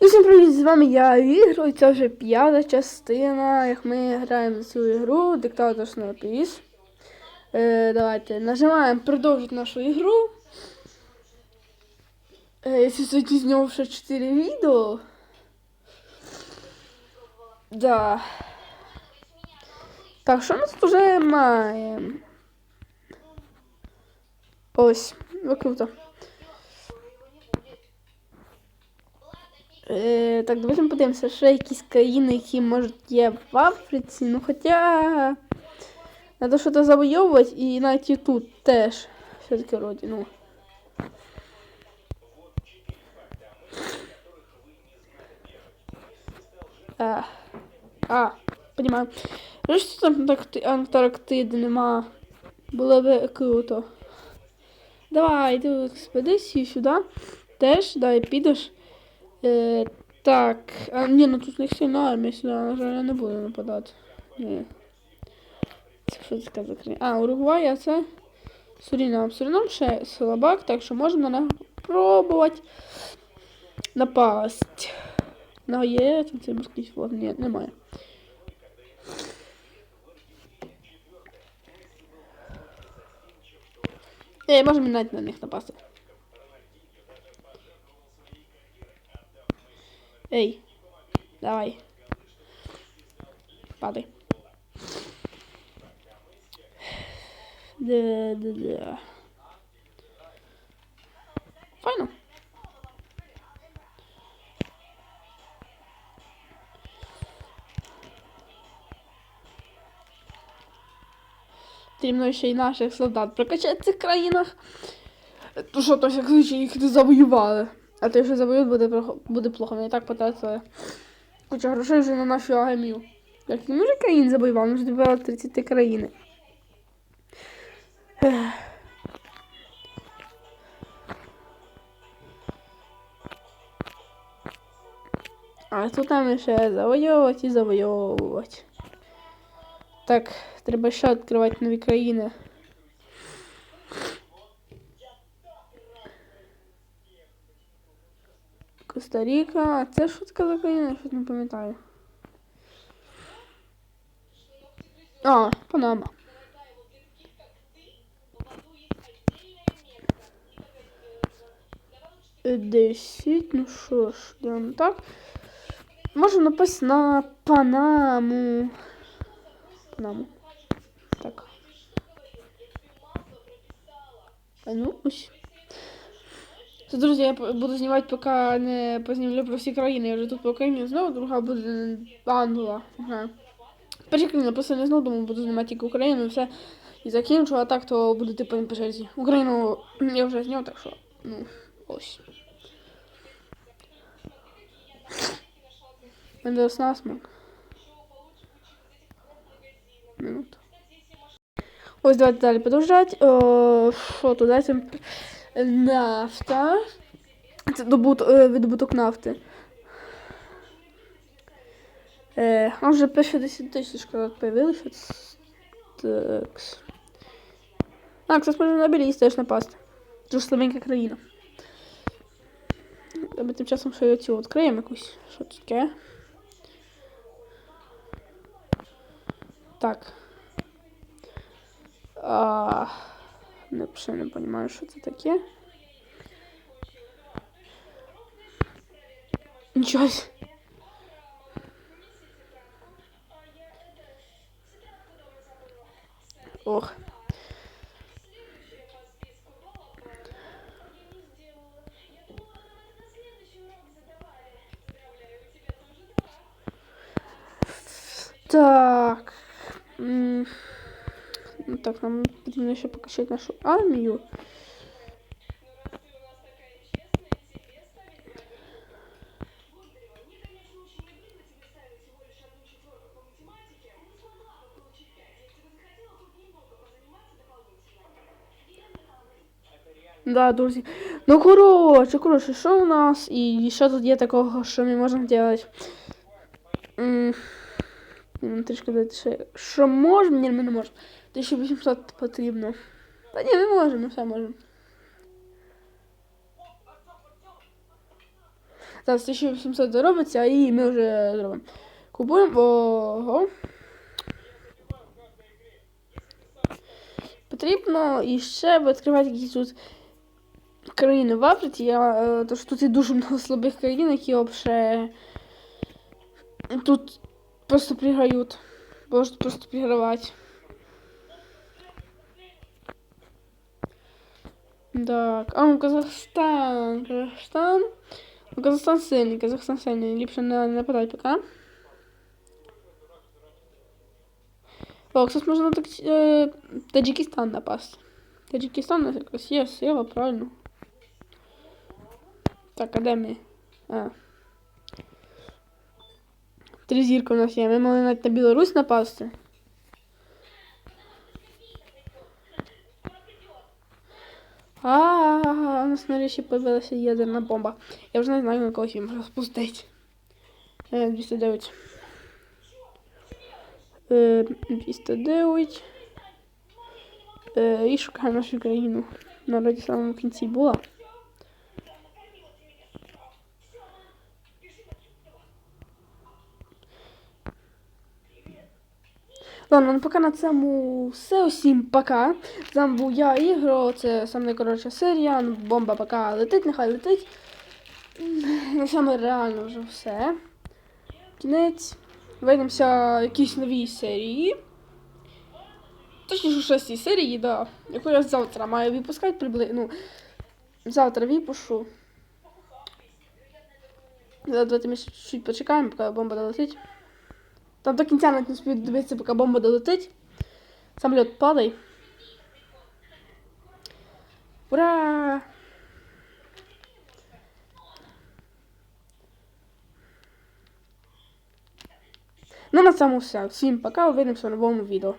Усім привіт, з вами я Ігор, і це вже п'ята частина, як ми граємо цю ігру Диктаторський піс. Е, давайте нажимаємо продовжити нашу ігру. Е, якщо сьогодні зняв ще 4 відео. Да. Так, що ми тут вже маємо? Ось, ну Е, так, давайте подивимося, ще якісь країни, які можуть є в Африці. Ну хоча треба щось завойовувати і навіть і тут теж. Все-таки вроді, ну. А, а понимаю. Ну що там Антарктиди нема. Було б круто. Давай, йди в експедицію сюди. Теж, дай підеш. Е, так, а, ні, ну тут них сильна армія сюди, на жаль, я не буду нападати. Ні. Це що таке за країна? А, Уругвай, це Сурінам. Сурінам ще слабак, так що можна на пробувати напасть. Ну, є там цей морський флот? Ні, немає. Ей, можемо навіть на них напасти. Эй, давай. Падай. Да, да, да. Файно. Потрібно ще й наших солдат прокачати в країнах. То що, то як звичай їх не завоювали. А те, що завоюють, буде, буде плохо. І так потратили куча грошей вже на нашу армію. Як ми вже країн завоювали, ми вже добили 30 країни. А тут нам ще завоювати і завоювати. Так, треба ще відкривати нові країни. Коста-Ріка. Це що таке за країна? Я щось не пам'ятаю. А, Панама. Е, Десять, ну що ж, делаем так. Можемо написати на Панаму. Панаму. Так. А ну, ось. Це, друзі, я буду знімати, поки не познімлю про всі країни. Я вже тут по Україні знову, друга буде. Не знаю. Перша не знову, думаю, буду знімати тільки Україну все. І закінчу, а так то буде типу не по черзі. Україну я вже зняв, так що, ну, ось. Windows насмак. Минуту. Ось давайте далі продовжати. О, Що тут далі? Нафта. Це е, видобуток нафти. Е, а вже перші 10 тисяч коли появилися. Так. А, кстати, можна на Біліс теж напасти. Дуже слабенька країна. А Ми тим часом ще й оцю відкриємо якусь. Що це таке? Так. А, не, ще не що це таке. Нічого. себе. Ох. Так. Так, нам потрібно ще покачати нашу армію. Да, друзі. Ну, коротше, коротше, що у нас? І що тут є такого, що ми можемо м, Трішки дати ще. Що можемо? Ні, ми не можемо. 1800 потрібно. Та ні, ми можемо, все можемо. Зараз 1800 заробиться, і ми вже зробимо. Купуємо. Ого. Потрібно іще відкривати якісь тут країни в Африці. Я, е, то, що тут є дуже много слабих країн, які взагалі тут просто програють. Можуть просто програвати. Так, а ну Казахстан, Казахстан. Ну, Казахстан сильний, Казахстан сильний. Ліпше не нападай поки. О, кстати, можна так, е, Таджикистан напасти. Таджикистан у нас є сила, правильно. Так, а де ми? А. Три зірки у нас є. Ми могли навіть на Білорусь напасти. А, у нас нарешті появилася ядерна бомба. Я вже не знаю, на кого її можна спустити. Е, 209. Е, 209. Е, і шукаємо нашу країну. На раді самому кінці була. Ладно, ну поки на цьому все. Усім пока. З був я Ігро. Це саме найкоротша серія. Бомба пока летить, нехай летить. На саме реально вже все. Кінець. Вийдемося в якійсь новій серії. Точніше, у шостій серії, да. Яку я завтра маю випускати приблизно. Ну, завтра випушу. Давайте ми ще чуть почекаємо, поки бомба долетить. Там до кінця навіть не спів дивитися, поки бомба долетить. Самоліт падає. Ура! Ну на цьому все. Всім пока, увидимося в новому відео.